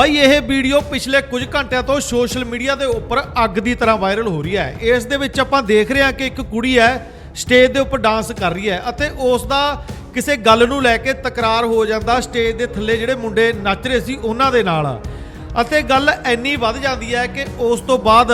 ਬਾਈ ਇਹ ਵੀਡੀਓ ਪਿਛਲੇ ਕੁਝ ਘੰਟਿਆਂ ਤੋਂ ਸੋਸ਼ਲ ਮੀਡੀਆ ਦੇ ਉੱਪਰ ਅੱਗ ਦੀ ਤਰ੍ਹਾਂ ਵਾਇਰਲ ਹੋ ਰਹੀ ਹੈ। ਇਸ ਦੇ ਵਿੱਚ ਆਪਾਂ ਦੇਖ ਰਹੇ ਹਾਂ ਕਿ ਇੱਕ ਕੁੜੀ ਹੈ ਸਟੇਜ ਦੇ ਉੱਪਰ ਡਾਂਸ ਕਰ ਰਹੀ ਹੈ ਅਤੇ ਉਸ ਦਾ ਕਿਸੇ ਗੱਲ ਨੂੰ ਲੈ ਕੇ ਤਕਰਾਰ ਹੋ ਜਾਂਦਾ ਸਟੇਜ ਦੇ ਥੱਲੇ ਜਿਹੜੇ ਮੁੰਡੇ ਨੱਚ ਰਹੇ ਸੀ ਉਹਨਾਂ ਦੇ ਨਾਲ। ਅਤੇ ਗੱਲ ਇੰਨੀ ਵੱਧ ਜਾਂਦੀ ਹੈ ਕਿ ਉਸ ਤੋਂ ਬਾਅਦ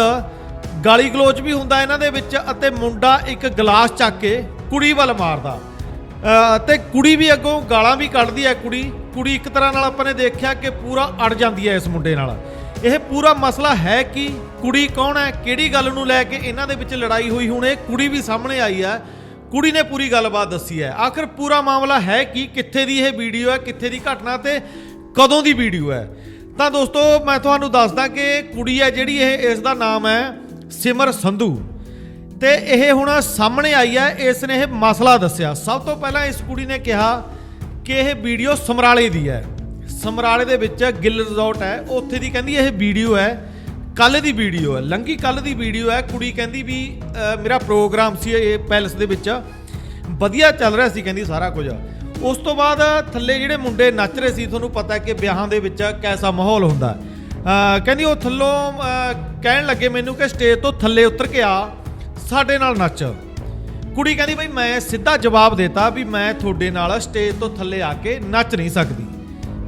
ਗਾਲੀ ਗਲੋਚ ਵੀ ਹੁੰਦਾ ਇਹਨਾਂ ਦੇ ਵਿੱਚ ਅਤੇ ਮੁੰਡਾ ਇੱਕ ਗਲਾਸ ਚੱਕ ਕੇ ਕੁੜੀ ਵੱਲ ਮਾਰਦਾ। ਅ, ਤੇ ਕੁੜੀ ਵੀ ਅੱਗੋਂ ਗਾਲਾਂ ਵੀ ਕੱਢਦੀ ਹੈ ਕੁੜੀ। ਕੁੜੀ ਇੱਕ ਤਰ੍ਹਾਂ ਨਾਲ ਆਪਾਂ ਨੇ ਦੇਖਿਆ ਕਿ ਪੂਰਾ ਅੜ ਜਾਂਦੀ ਹੈ ਇਸ ਮੁੰਡੇ ਨਾਲ। ਇਹ ਪੂਰਾ ਮਸਲਾ ਹੈ ਕਿ ਕੁੜੀ ਕੌਣ ਹੈ, ਕਿਹੜੀ ਗੱਲ ਨੂੰ ਲੈ ਕੇ ਇਹਨਾਂ ਦੇ ਵਿੱਚ ਲੜਾਈ ਹੋਈ, ਹੁਣ ਇਹ ਕੁੜੀ ਵੀ ਸਾਹਮਣੇ ਆਈ ਹੈ। ਕੁੜੀ ਨੇ ਪੂਰੀ ਗੱਲਬਾਤ ਦੱਸੀ ਹੈ। ਆਖਰ ਪੂਰਾ ਮਾਮਲਾ ਹੈ ਕਿ ਕਿੱਥੇ ਦੀ ਇਹ ਵੀਡੀਓ ਹੈ, ਕਿੱਥੇ ਦੀ ਘਟਨਾ ਤੇ ਕਦੋਂ ਦੀ ਵੀਡੀਓ ਹੈ? ਤਾਂ ਦੋਸਤੋ, ਮੈਂ ਤੁਹਾਨੂੰ ਦੱਸਦਾ ਕਿ ਕੁੜੀ ਹੈ ਜਿਹੜੀ ਇਹ, ਇਸ ਦਾ ਨਾਮ ਹੈ ਸਿਮਰ ਸੰਧੂ। ਤੇ ਇਹ ਹੁਣ ਸਾਹਮਣੇ ਆਈ ਹੈ, ਇਸ ਨੇ ਇਹ ਮਸਲਾ ਦੱਸਿਆ। ਸਭ ਤੋਂ ਪਹਿਲਾਂ ਇਸ ਕੁੜੀ ਨੇ ਕਿਹਾ ਕਿ ਇਹ ਵੀਡੀਓ ਸਮਰਾਲੇ ਦੀ ਹੈ। ਸਮਰਾਲੇ ਦੇ ਵਿੱਚ ਗਿੱਲ ਰਿਜ਼ੋਰਟ ਹੈ। ਉੱਥੇ ਦੀ ਕਹਿੰਦੀ ਇਹ ਵੀਡੀਓ ਹੈ। ਕੱਲ ਦੀ ਵੀਡੀਓ ਹੈ। ਲੰਗੀ ਕੱਲ ਦੀ ਵੀਡੀਓ ਹੈ। ਕੁੜੀ ਕਹਿੰਦੀ ਵੀ ਮੇਰਾ ਪ੍ਰੋਗਰਾਮ ਸੀ ਇਹ ਪੈਲਸ ਦੇ ਵਿੱਚ। ਵਧੀਆ ਚੱਲ ਰਿਹਾ ਸੀ ਕਹਿੰਦੀ ਸਾਰਾ ਕੁਝ। ਉਸ ਤੋਂ ਬਾਅਦ ਥੱਲੇ ਜਿਹੜੇ ਮੁੰਡੇ ਨੱਚ ਰਹੇ ਸੀ, ਤੁਹਾਨੂੰ ਪਤਾ ਕਿ ਵਿਆਹਾਂ ਦੇ ਵਿੱਚ ਕੈਸਾ ਮਾਹੌਲ ਹੁੰਦਾ। ਕਹਿੰਦੀ ਉਹ ਥੱਲੋਂ ਕਹਿਣ ਲੱਗੇ ਮੈਨੂੰ ਕਿ ਸਟੇਜ ਤੋਂ ਥੱਲੇ ਉਤਰ ਕੇ ਆ। ਸਾਡੇ ਨਾਲ ਨੱਚ। ਕੁੜੀ ਕਹਿੰਦੀ ਬਈ ਮੈਂ ਸਿੱਧਾ ਜਵਾਬ ਦੇਤਾ ਵੀ ਮੈਂ ਤੁਹਾਡੇ ਨਾਲ ਸਟੇਜ ਤੋਂ ਥੱਲੇ ਆ ਕੇ ਨੱਚ ਨਹੀਂ ਸਕਦੀ।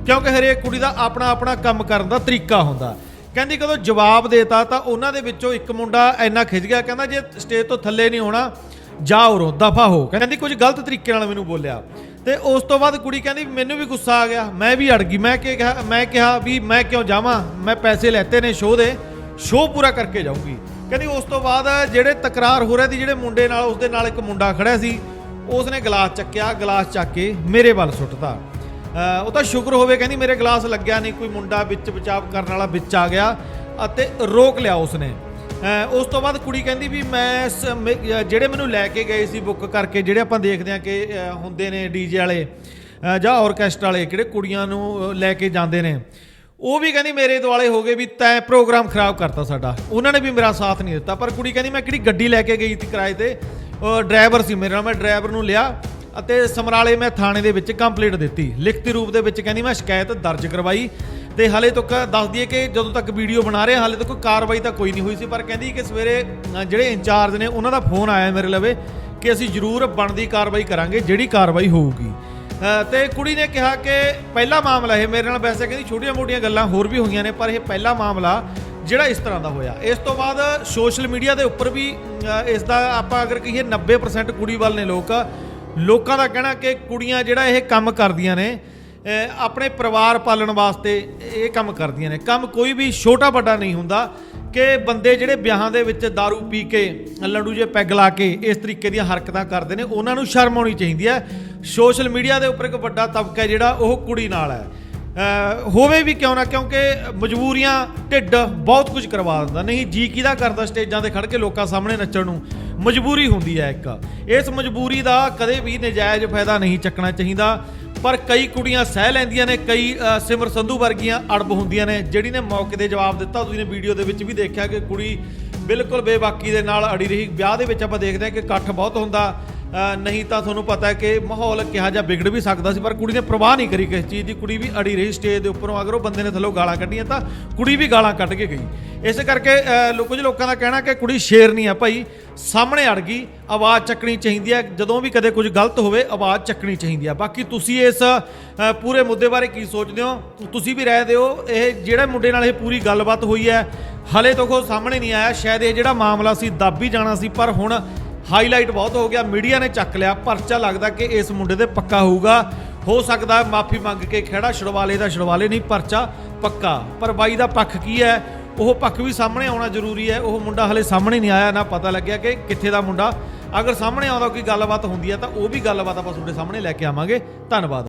ਕਿਉਂਕਿ ਹਰੇਕ ਕੁੜੀ ਦਾ ਆਪਣਾ ਆਪਣਾ ਕੰਮ ਕਰਨ ਦਾ ਤਰੀਕਾ ਹੁੰਦਾ। ਕਹਿੰਦੀ ਕਦੋਂ ਜਵਾਬ ਦੇਤਾ ਤਾਂ ਉਹਨਾਂ ਦੇ ਵਿੱਚੋਂ ਇੱਕ ਮੁੰਡਾ ਇੰਨਾ ਖਿੱਚ ਗਿਆ, ਕਹਿੰਦਾ ਜੇ ਸਟੇਜ ਤੋਂ ਥੱਲੇ ਨਹੀਂ ਹੋਣਾ, ਜਾ ਉਰੋਂ, ਦਫਾ ਹੋ। ਕਹਿੰਦੀ ਕੁਝ ਗਲਤ ਤਰੀਕੇ ਨਾਲ ਮੈਨੂੰ ਬੋਲਿਆ। ਤੇ ਉਸ ਤੋਂ ਬਾਅਦ ਕੁੜੀ ਕਹਿੰਦੀ ਮੈਨੂੰ ਵੀ ਗੁੱਸਾ ਆ ਗਿਆ, ਮੈਂ ਵੀ ਅੜ ਗਈ। ਮੈਂ ਕਿ ਕਿਹਾ, ਮੈਂ ਕਿਹਾ ਵੀ ਮੈਂ ਕਿਉਂ ਜਾਵਾਂ? ਮੈਂ ਪੈਸੇ ਲੈਤੇ ਨੇ, ਸ਼ੋਅ ਦੇ, ਸ਼ੋਅ ਪੂਰਾ ਕਰਕੇ ਜਾਊਂਗੀ। ਕਹਿੰਦੀ ਉਸ ਤੋਂ ਬਾਅਦ ਜਿਹੜੇ ਤਕਰਾਰ ਹੋ ਰਿਹਾ ਸੀ, ਜਿਹੜੇ ਮੁੰਡੇ ਨਾਲ, ਉਸਦੇ ਨਾਲ ਇੱਕ ਮੁੰਡਾ ਖੜਿਆ ਸੀ, ਉਸਨੇ ਗਲਾਸ ਚੱਕਿਆ, ਗਲਾਸ ਚੱਕ ਕੇ ਮੇਰੇ ਵੱਲ ਸੁੱਟਦਾ ਉਹ ਤਾਂ ਸ਼ੁਕਰ ਹੋਵੇ, ਕਹਿੰਦੀ ਮੇਰੇ ਗਲਾਸ ਲੱਗਿਆ ਨਹੀਂ, ਕੋਈ ਮੁੰਡਾ ਵਿੱਚ ਬਚਾਵ ਕਰਨ ਵਾਲਾ ਵਿੱਚ ਆ ਗਿਆ ਅਤੇ ਰੋਕ ਲਿਆ ਉਸਨੇ। ਉਸ ਤੋਂ ਬਾਅਦ ਕੁੜੀ ਕਹਿੰਦੀ ਵੀ ਮੈਂ ਸ- ਮੇ- ਜਿਹੜੇ ਮੈਨੂੰ ਲੈ ਕੇ ਗਏ ਸੀ ਬੁੱਕ ਕਰਕੇ, ਜਿਹੜੇ ਆਪਾਂ ਦੇਖਦੇ ਆ ਕਿ ਹੁੰਦੇ ਨੇ ਡੀਜੇ ਵਾਲੇ ਜਾਂ ਆਰਕੈਸਟਰਾ ਵਾਲੇ, ਕਿਹੜੇ ਕੁੜੀਆਂ ਨੂੰ ਲੈ ਕੇ ਜਾਂਦੇ ਨੇ ਉਹ ਵੀ ਕਹਿੰਦੀ ਮੇਰੇ ਦੁਆਲੇ ਹੋ ਗਏ ਵੀ ਤੈਂ ਪ੍ਰੋਗਰਾਮ ਖਰਾਬ ਕਰਤਾ ਸਾਡਾ। ਉਹਨਾਂ ਨੇ ਵੀ ਮੇਰਾ ਸਾਥ ਨਹੀਂ ਦਿੱਤਾ। ਪਰ ਕੁੜੀ ਕਹਿੰਦੀ ਮੈਂ ਕਿਹੜੀ ਗੱਡੀ ਲੈ ਕੇ ਗਈ ਸੀ ਕਿਰਾਏ ਤੇ? ਡਰਾਈਵਰ ਸੀ ਮੇਰੇ ਨਾਲ। ਮੈਂ ਡਰਾਈਵਰ ਨੂੰ ਲਿਆ ਅਤੇ ਸਮਰਾਲੇ ਮੈਂ ਥਾਣੇ ਦੇ ਵਿੱਚ ਕੰਪਲੀਟ ਦਿੱਤੀ। ਲਿਖਤੀ ਰੂਪ ਦੇ ਵਿੱਚ ਕਹਿੰਦੀ ਮੈਂ ਸ਼ਿਕਾਇਤ ਦਰਜ ਕਰਵਾਈ ਤੇ ਹਾਲੇ ਤੱਕ ਦੱਸ ਦਈਏ ਕਿ ਜਦੋਂ ਤੱਕ ਵੀਡੀਓ ਬਣਾ ਰਹੇ ਹਾਲੇ ਤੱਕ ਕੋਈ ਕਾਰਵਾਈ ਤਾਂ ਕੋਈ ਨਹੀਂ ਹੋਈ ਸੀ। ਪਰ ਕਹਿੰਦੀ ਕਿ ਸਵੇਰੇ ਜਿਹੜੇ ਇੰਚਾਰਜ ਨੇ, ਉਹਨਾਂ ਦਾ ਫੋਨ ਆਇਆ ਮੇਰੇ ਲਵੇ ਕਿ ਅਸੀਂ ਜ਼ਰੂਰ ਬਣਦੀ ਕਾਰਵਾਈ ਕਰਾਂਗੇ, ਜਿਹੜੀ ਕਾਰਵਾਈ ਹੋਊਗੀ। ਤੇ ਕੁੜੀ ਨੇ ਕਿਹਾ ਕਿ ਪਹਿਲਾ ਮਾਮਲਾ ਇਹ ਮੇਰੇ ਨਾਲ ਵੈਸੇ ਕਹਿੰਦੀ ਛੋਟੀਆਂ-ਮੋਟੀਆਂ ਗੱਲਾਂ ਹੋਰ ਵੀ ਹੋਈਆਂ ਨੇ ਪਰ ਇਹ ਪਹਿਲਾ ਮਾਮਲਾ ਜਿਹੜਾ ਇਸ ਤਰ੍ਹਾਂ ਦਾ ਹੋਇਆ। ਇਸ ਤੋਂ ਬਾਅਦ ਸੋਸ਼ਲ ਮੀਡੀਆ ਦੇ ਉੱਪਰ ਵੀ ਅ, ਇਸ ਦਾ ਆਪਾਂ ਅਗਰ ਕਹੀਏ 90% ਕੁੜੀ ਵੱਲ ਨੇ ਲੋਕ। ਲੋਕਾਂ ਦਾ ਕਹਿਣਾ ਕਿ ਕੁੜੀਆਂ ਜਿਹੜਾ ਇਹ ਕੰਮ ਕਰਦੀਆਂ ਨੇ ਆਪਣੇ ਪਰਿਵਾਰ ਪਾਲਣ ਵਾਸਤੇ ਇਹ ਕੰਮ ਕਰਦੀਆਂ ਨੇ। ਕੰਮ ਕੋਈ ਵੀ ਛੋਟਾ ਵੱਡਾ ਨਹੀਂ ਹੁੰਦਾ ਕਿ ਬੰਦੇ ਜਿਹੜੇ ਵਿਆਹਾਂ ਦੇ ਵਿੱਚ दारू ਪੀ ਕੇ, ਲੰਡੂ ਜੇ ਪੈਗ ਲਾ ਕੇ ਇਸ ਤਰੀਕੇ ਦੀਆਂ ਹਰਕਤਾਂ ਕਰਦੇ ਨੇ, ਉਹਨਾਂ ਨੂੰ ਸ਼ਰਮ ਆਉਣੀ ਚਾਹੀਦੀ ਹੈ। ਸੋਸ਼ਲ ਮੀਡੀਆ ਦੇ ਉੱਪਰ ਇੱਕ ਵੱਡਾ ਤਬਕਾ ਹੈ ਜਿਹੜਾ ਉਹ ਕੁੜੀ ਨਾਲ ਹੈ। ਹੋਵੇ ਵੀ ਕਿਉਂ ਨਾ, ਕਿਉਂਕਿ ਮਜਬੂਰੀਆਂ, ਢਿੱਡ ਬਹੁਤ ਕੁਝ ਕਰਵਾ ਦਿੰਦਾ। ਨਹੀਂ, ਜੀ ਕਿਹਦਾ ਕਰਦਾ ਸਟੇਜਾਂ ਤੇ ਖੜ ਕੇ ਲੋਕਾਂ ਸਾਹਮਣੇ ਨੱਚਣ ਨੂੰ? ਮਜਬੂਰੀ ਹੁੰਦੀ ਹੈ ਇੱਕ। ਇਸ ਮਜਬੂਰੀ ਦਾ ਕਦੇ ਵੀ ਨਜਾਇਜ਼ ਫਾਇਦਾ ਨਹੀਂ ਚੱਕਣਾ ਚਾਹੀਦਾ। ਪਰ ਕਈ ਕੁੜੀਆਂ ਸਹਿ ਲੈਂਦੀਆਂ ਨੇ, ਕਈ ਸਿਮਰ ਸੰਧੂ ਵਰਗੀਆਂ ਅੜਬ ਹੁੰਦੀਆਂ ਨੇ। ਜਿਹੜੀ ਨੇ ਮੌਕੇ ਤੇ ਜਵਾਬ ਦਿੱਤਾ, ਤੁਸੀਂ ਨੇ ਵੀਡੀਓ ਦੇ ਵਿੱਚ ਵੀ ਦੇਖਿਆ ਕਿ ਕੁੜੀ ਬਿਲਕੁਲ ਬੇਬਾਕੀ ਦੇ ਨਾਲ ਅੜੀ ਰਹੀ। ਵਿਆਹ ਦੇ ਵਿੱਚ ਆਪਾਂ ਦੇਖਦੇ ਹਾਂ ਕਿ ਇਕੱਠ ਬਹੁਤ ਹੁੰਦਾ। ਨਹੀਂ ਤਾਂ ਤੁਹਾਨੂੰ ਪਤਾ ਹੈ ਕਿ ਮਾਹੌਲ ਕਿਹਾ ਜਾ ਵਿਗੜ ਵੀ ਸਕਦਾ ਸੀ ਪਰ ਕੁੜੀ ਨੇ ਪ੍ਰਵਾਹ ਨਹੀਂ ਕਰੀ ਕਿਸੇ ਚੀਜ਼ ਦੀ। ਕੁੜੀ ਵੀ ਅੜੀ ਰਹੀ ਸਟੇਜ ਦੇ ਉੱਪਰੋਂ ਅਗਰ ਉਹ ਬੰਦੇ ਨੇ ਥੱਲੋਂ ਗਾਲਾਂ ਕੱਢੀਆਂ ਤਾਂ ਕੁੜੀ ਵੀ ਗਾਲਾਂ ਕੱਢ ਕੇ ਗਈ। ਇਸੇ ਕਰਕੇ ਅ, ਕੁਝ ਲੋਕਾਂ ਦਾ ਕਹਿਣਾ ਕਿ ਕੁੜੀ ਸ਼ੇਰ ਨਹੀਂ ਆ ਭਾਈ ਸਾਹਮਣੇ ਅੜ ਗਈ ਆਵਾਜ਼ ਚੱਕਣੀ ਚਾਹੀਦੀ ਹੈ ਜਦੋਂ ਵੀ ਕਦੇ ਕੁਝ ਗਲਤ ਹੋਵੇ ਆਵਾਜ਼ ਚੱਕਣੀ ਚਾਹੀਦੀ ਹੈ। ਬਾਕੀ ਤੁਸੀਂ ਇਸ ਪੂਰੇ ਮੁੱਦੇ ਬਾਰੇ ਕੀ ਸੋਚਦੇ ਹੋ? ਤੁਸੀਂ ਵੀ ਰਹਿ ਦਿਓ ਇਹ ਜਿਹੜੇ ਮੁੰਡੇ ਨਾਲ ਇਹ ਪੂਰੀ ਗੱਲਬਾਤ ਹੋਈ ਹੈ ਹਲੇ ਤੱਕ ਉਹ ਸਾਹਮਣੇ ਨਹੀਂ ਆਇਆ ਸ਼ਾਇਦ ਇਹ ਜਿਹੜਾ ਮਾਮਲਾ ਸੀ ਦੱਬ ਹੀ ਜਾਣਾ ਸੀ ਪਰ ਹੁਣ ਹਾਈਲਾਈਟ ਬਹੁਤ ਹੋ ਗਿਆ, ਮੀਡੀਆ ਨੇ ਚੱਕ ਲਿਆ, ਪਰਚਾ ਲੱਗਦਾ ਕਿ ਇਸ ਮੁੰਡੇ ਤੇ ਪੱਕਾ ਹੋਊਗਾ। ਹੋ ਸਕਦਾ ਮਾਫੀ ਮੰਗ ਕੇ ਖੇੜਾ ਛੁਡਵਾਲੇ ਦਾ ਛੁਡਵਾਲੇ ਨਹੀਂ, ਪਰਚਾ ਪੱਕਾ। ਪਰ ਬਾਈ ਦਾ ਪੱਖ ਕੀ ਹੈ? ਉਹ ਪੱਖ ਵੀ ਸਾਹਮਣੇ ਆਉਣਾ ਜ਼ਰੂਰੀ ਹੈ। ਉਹ ਮੁੰਡਾ ਹਲੇ ਸਾਹਮਣੇ ਨਹੀਂ ਆਇਆ, ਨਾ ਪਤਾ ਲੱਗਿਆ ਕਿ ਕਿੱਥੇ ਦਾ ਮੁੰਡਾ। ਅਗਰ ਸਾਹਮਣੇ ਆਉਂਦਾ ਕੋਈ ਗੱਲਬਾਤ ਹੁੰਦੀ ਹੈ, ਤਾਂ ਉਹ ਵੀ ਗੱਲਬਾਤ ਆਪਾਂ ਤੁਹਾਡੇ ਸਾਹਮਣੇ ਲੈ ਕੇ ਆਵਾਂਗੇ। ਧੰਨਵਾਦ।